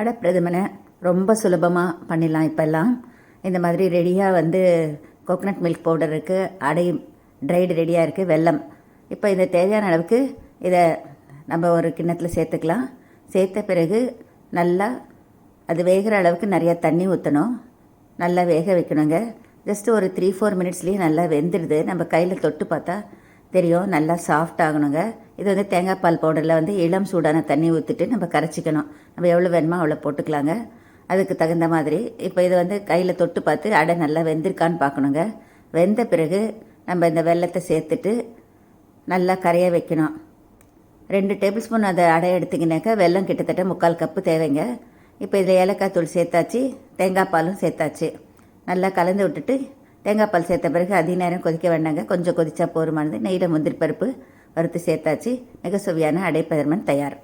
அடப்பிரதமனை ரொம்ப சுலபமாக பண்ணிடலாம் இப்போல்லாம். இந்த மாதிரி ரெடியாக வந்து கோகனட் மில்க் பவுடர் இருக்குது அடை ட்ரைடு ரெடியாக இருக்குது வெல்லம். இப்போ இந்த தேவையான அளவுக்கு இதை நம்ம ஒரு கிண்ணத்தில் சேர்த்துக்கலாம். சேர்த்த பிறகு நல்லா அது வேகிற அளவுக்கு நிறையா தண்ணி ஊற்றணும் நல்லா வேக வைக்கணுங்க. ஜஸ்ட் ஒரு த்ரீ ஃபோர் மினிட்ஸ்லேயே நல்லா வெந்துடுது. நம்ம கையில் தொட்டு பார்த்தா தெரியும் நல்லா சாஃப்ட் ஆகணுங்க. இது வந்து தேங்காய் பால் பவுடரில் வந்து இளம் சூடான தண்ணி ஊற்றிட்டு நம்ம கரைச்சிக்கணும். நம்ம எவ்வளோ வேணுமோ அவ்வளோ போட்டுக்கலாங்க. அதுக்கு தகுந்த மாதிரி இப்போ இதை வந்து கையில் தொட்டு பார்த்து அடை நல்லா வெந்திருக்கான்னு பார்க்கணுங்க. வெந்த பிறகு நம்ம இந்த வெல்லத்தை சேர்த்துட்டு நல்லா கரைய வைக்கணும். ரெண்டு டேபிள் ஸ்பூன் அதை அடை எடுத்திங்கனாக்கா வெல்லம் கிட்டத்தட்ட முக்கால் கப்பு தேவைங்க. இப்போ இதில் ஏலக்காய் தூள் சேர்த்தாச்சு தேங்காய் பாலும் சேர்த்தாச்சு. நல்லா கலந்து விட்டுட்டு தேங்காய் பால் சேர்த்த பிறகு அதிக நேரம் கொதிக்க வேண்டாங்க. கொஞ்சம் கொதிச்சா போருமானது நெய்யில் முந்திரி பருப்பு வறுத்து சேர்த்தாச்சு மிக சுவையான அடைப்பதர்மன் தயார்.